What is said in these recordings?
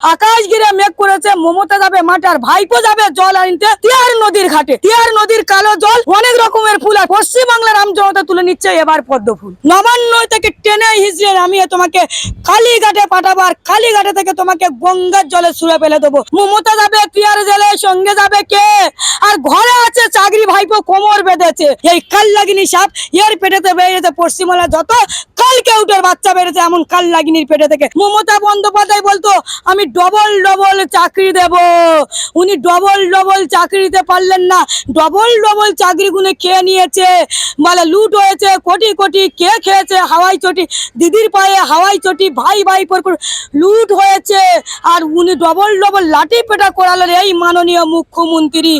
আকাশ ঘিরে মেঘ করেছে, মমতা যাবে মাঠে আর ভাইপো যাবে জল আনতে। তিয়ার নদীর ঘাটে, তিয়ার নদীর কালো জল, অনেক রকমের ফুল আর পশ্চিম বাংলার রাম জনতা তুলে নিচ্ছে এবার পদ্ম ফুল। নবান্ন থেকে টেনে হিসড়ে নামিয়ে তোমাকে কালীঘাটে পাঠাবো আর কালীঘাটে থেকে তোমাকে গঙ্গার জলে ছুঁড়ে ফেলে দেবো। মমতা যাবে, তিয়ার জেলে, সঙ্গে যাবে কে? আর ঘরে আছে চাকরি ভাইপো কোমর বেঁধেছে। এই কাল লাগিনি সাপ, এর পেটেতে বেরিয়েছে পশ্চিমবাংলা যত কালকে উঠে বাচ্চা বেড়েছে এমন কাল লাগিনির পেটে থেকে। মমতা বন্দ্যোপাধ্যায় বলতো, আমি ডবল ডবল চাকরি দেব। উনি ডবল ডবল চাকরি দিতে পারলেন না। ডবল ডবল চাকরি গুনে খেয়ে নিয়েছে? মানে লুট হয়েছে, কোটি কোটি কে খেয়েছে? হাওয়াই চটি, দিদির পায়ে হাওয়াই চটি, ভাই ভাই পর লুট হয়েছে। আর উনি ডবল ডবল লাঠি পেটা করালেন এই মাননীয় মুখ্যমন্ত্রী।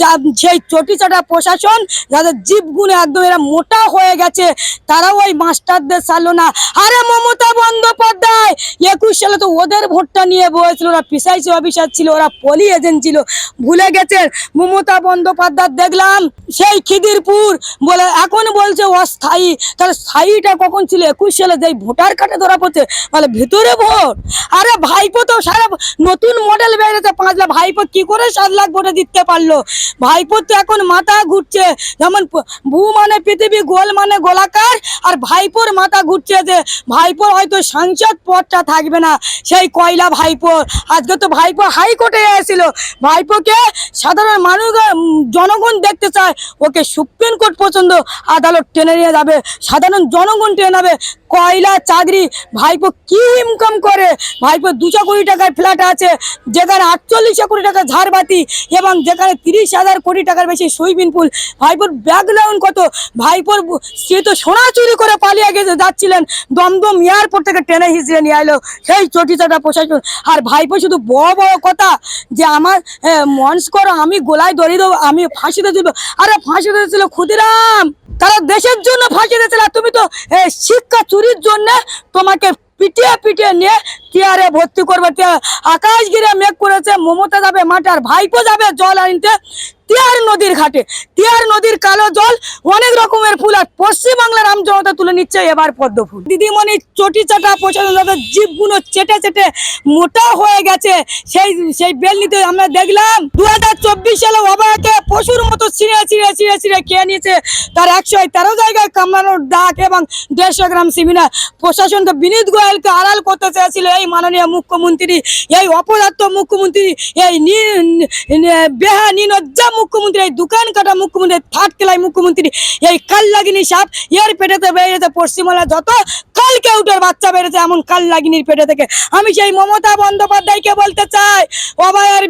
যা, সেই চটি চাটা প্রশাসন, যাদের জীব গুণে একদম এরা মোটা হয়ে গেছে, তারাও ওই মাস্টারদের সারলো না। আরে মমতা বন্দ্যোপাধ্যায়, একুশ সালে তো ওদের ভোটটা নিয়ে বসেছিল, ওরা পিসাইসি অফিসার ছিল, ওরা পলি এজেন্ট ছিল। ভুলে গেছেন, মমতা বন্দ্যোপাধ্যায়, দেখলাম সেই খিদিরপুর বলে, এখন বলছে অস্থায়ী তাহলে স্থায়ীটা কখন ছিল? একুশ সালে যে ভোটার কার্ডে ধরা পড়ছে মানে ভিতরে ভোট? আরে ভাইপো তো সারা, নতুন মডেল বেরিয়েছে পাঁচ লাখ ভাইপো কি করে সাত লাখ ভোটে দিতে পারল? ভাইপো তো এখন মাথা ঘুরছে, যেমন ভূ মানে পৃথিবী, গোল মানে গোলাকার, আর ভাইপোর মাথা ঘুরছে যে ভাইপোর হয়তো সাংসদ পদটা থাকবে না, সেই কয়লা ভাইপোর। আজকে তো ভাইপো হাইকোর্টে এসেছিল। ভাইপোকে সাধারণ মানুষ জনগণ দেখতে চায়। ওকে সুপ্রিম কোর্ট পছন্দ আদালত টেনে নিয়ে যাবে। সাধারণ জনগণ টেনে নেবে। কয়লা চাকরি, ভাইপো কি ইনকাম করে? ভাইপো দুশো কোটি টাকার ফ্ল্যাট আছে, যেখানে আটচল্লিশশো কোটি টাকা ঝাড়বাতি এবং যেখানে তিরিশ হাজার কোটি টাকার বেশি সুইমিং পুল ভাইপোর ব্যাকগ্রাউন্ড কত? ভাইপোর সে তো সোনা চুরি করে পালিয়ে গেছে, যাচ্ছিলেন। দমদম এয়ারপোর্ট থেকে ট্রেনে হিসেবে নিয়ে এলো সেই চটি চাটা প্রশাসন। আর ভাইপো শুধু বড় বড় কথা যে আমার মঞ্চ করো আমি গোলায় দড়ি দেবো, আমি ফাঁসিতে দিব আরে ফাঁসিতে ছিল ক্ষুদিরাম! তারা দেশের জন্য ফাঁসি দিয়েছিল। তুমি তো শিক্ষা চুরির জন্য তোমাকে পিটিয়ে পিটিয়ে নিয়ে টিয়ারে ভর্তি করবে। আকাশ গিরে মেঘ করেছে, মমতা যাবে মাঠে, আর ভাইপো যাবে জল আনতে। টিয়ার নদীর ঘাটে। টিয়ার নদীর কালো জল অনেক রকমের ফুল আর পশ্চিম বাংলার রাম জনতা তুলে নিচ্ছে এবার পদ্ম ফুল। দিদিমণি চটি চাটা যাদের জীবগুলো চেটে চেটে মোটা হয়ে গেছে, সেই সেই বেল নিতে আমরা দেখলাম দু হাজার চব্বিশ সালে অবাকে পশুর মতো ছিঁড়ে ছিঁড়ে ছিঁড়ে ছিঁড়ে খেয়ে নিয়েছে। তার একশো তেরো জায়গায় কামড়ানোর ডাক এবং দেড়শো গ্রাম সিমিনা প্রশাসন তো বিনীত গোয়েলকে আড়াল করতে চেয়েছিল এই মাননীয় মুখ্যমন্ত্রী, এই অপদার্থ মুখ্যমন্ত্রী, এই বেহা নিনজ্জা মুখ্যমন্ত্রী এই দোকান কাটা মুখ্যমন্ত্রী থার্ড কেলাই মুখ্যমন্ত্রী এই কাল লাগিনি সাপ, এর পেটেতে বেরিয়েছে পশ্চিমবাংলা যত কালকে উঠে বাচ্চা বেড়েছে এমন কাল লাগিনির পেটে থেকে। আমি সেই মমতা বন্দ্যোপাধ্যায়কে বলতে চাই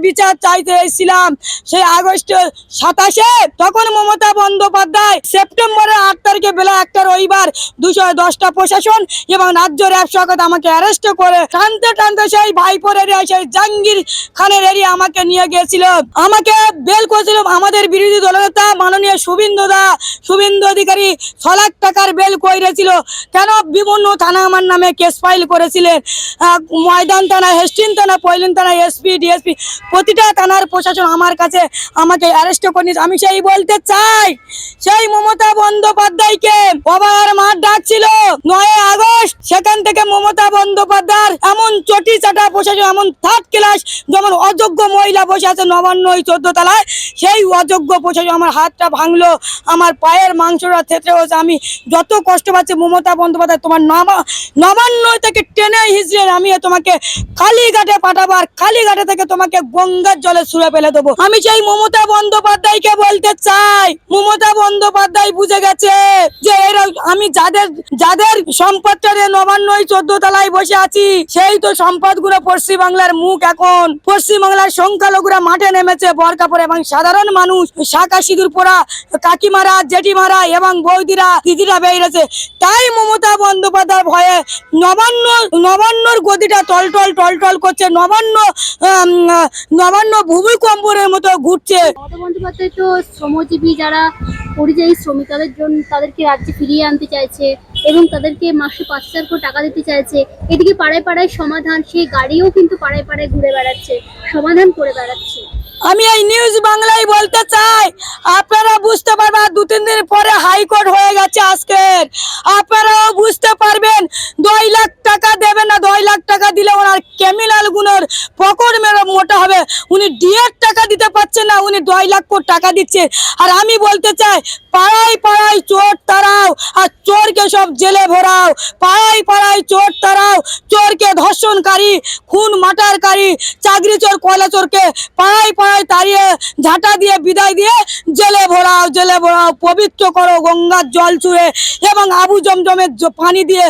বিচার চাইতে এসেছিলাম সেই সাতাশে। তখন মমতা বন্দ্যোপাধ্যায় সেপ্টেম্বরের আট তারিখে বেলা একটা রবিবার দুশো দশটা প্রশাসন এবং রাজ্য র্যাব আমাকে অ্যারেস্ট করে টানতে টানতে সেই ভাইপোর এরিয়া সেই জাহাঙ্গীর খানের এরিয়া আমাকে নিয়ে গিয়েছিল। আমাকে বেল করেছিল আমাদের বিরোধী দলনেতা মাননীয় শুভিন্দু দা। শুভিন্দু অধিকারী ছ লাখ টাকার বেল করেছিল কেন বিভিন্ন থানা আমার নামে কেস ফাইল করেছিলেন। ময়দান থানা হেস্টিন থানা পয়লিন থানা এসপি ডিএসপি প্রতিটা থানার প্রশাসন আমার কাছে আমাকে অ্যারেস্ট করে। আমি সেই বলতে চাই, সেই মমতা বন্দ্যোপাধ্যায়কে বাবার মাঠ ডাকছিল নয় আগস্ট। সেখান থেকে মমতা বন্দ্যোপাধ্যায় এমন চটি চাটা প্রশাসন এমন থার্ড ক্লাস যেমন অযোগ্য মহিলা বসে আছে নবান্ন ওই চোদ্দ তলায়। সেই অযোগ্য প্রশাসন আমার হাতটা ভাঙলো, আমার পায়ের মাংসটা থেতরে হয়েছে। আমি যত কষ্ট পাচ্ছি মমতা বন্দ্যোপাধ্যায়, তোমার নবান্ন থেকে টেনে হিসড়ে নামিয়ে তোমাকে কালীঘাটে পাঠাবো আর কালীঘাটে থেকে তোমাকে গঙ্গার জলে ছুঁড়ে ফেলে দেবো। আমি সেই মমতা বন্দ্যোপাধ্যায়কে বলতে চাই, মমতা বন্দ্যোপাধ্যায় বুঝে গেছে যে এরা আমি যাদের যাদের সম্পদটা নবান্ন চোদ্দ তলায় বসে আছি, সেই তো সম্পদগুলো পশ্চিম মুখ এখন। পশ্চিম বাংলার সংখ্যালঘুরা মাঠে নেমেছে বরকা পরে এবং সাধারণ মানুষ, শাখা সিঁদুর পোড়া কাকিমারা, জেঠিমারা এবং বৌদিরা, দিদিরা বেরিয়েছে। তাই মমতা বন্দ্যোপাধ্যায় ভয়ে নবান্ন, নবান্নর গদিটা টলটল টলটল করছে। নবান্ন নবান্ন ভূমিকম্পের মতো ঘুরছে। তো শ্রমজীবী যারা, পরিযায়ী শ্রমিক, তাদের জন্য তাদেরকে রাজ্যে ফিরিয়ে আনতে চাইছে এবং তাদেরকে মাসে পাঁচ হাজার করে টাকা দিতে চাইছে। এদিকে পাড়ায় পাড়ায় সমাধান সেই গাড়িও কিন্তু পাড়ায় পাড়ায় ঘুরে বেড়াচ্ছে, সমাধান করে বেড়াচ্ছে। আমি এই নিউজ বাংলায় বলতে চাই, আপনারা বুঝতে পারবেন দু তিন দিন পরে হাইকোর্ট হয়ে গেছে আজকের। আপনারাও বুঝতে পারবেন, দুই লাখ টাকা দেবেন না, দুই লাখ টাকা দিলে ওনার ক্রিমিনালগুলোর পকড় মেরে মোটা হবে। উনি ডিএর টাকা দিতে পারছেন না, উনি দুই লাখ কোটি টাকা দিচ্ছে। আর আমি বলতে চাই, পাড়ায় পাড়ায় চোর তারাও আর চোরকে সব জেলে ভরাও। পাড়ায় পাড়ায় চোর তারাও চোরকে ধর্ষণকারী খুন মাটারকারী, চাকরি চোর, কয়লা চোরকে পাড়ায় পাড়ায় তাড়িয়ে, ঝাঁটা দিয়ে বিদায় দিয়ে জেলে ভরাও জেলে ভরাও পবিত্র করো গঙ্গার জল ছুঁড়ে এবং আবু জমজমের পানি দিয়ে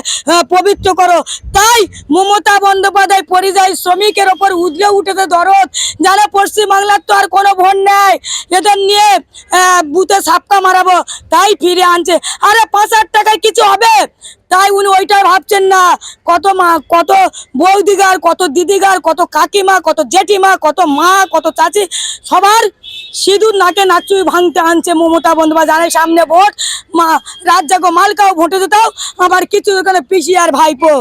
পবিত্র করো। তাই মমতা বন্দ্যোপাধ্যায় পরিযায়ী শ্রমিকের ওপর উদলে উঠেছে দরদ। যারা পশ্চিমবাংলার তো আর কোনো ভোট নেই এদের নিয়ে বুথে সাপকা মারাবো, তাই ফিরে আনছে। আরে পাঁচ হাজার টাকায় কিছু হবে? তাই উনি ওইটাই ভাবছেন না। কত মা, কত বৌদিগার, কত দিদিগার, কত কাকিমা, কত জেঠিমা, কত মা, কত চাচি, সবার সিঁদুর নাকে নাচুই ভাঙতে আনছে মমতা বন্ধুবা আরে সামনে ভোট, মা রাজ্জাগো মালকাও ভোটে দিতাও আবার কিছু ওখানে পিসি আর ভাইপো।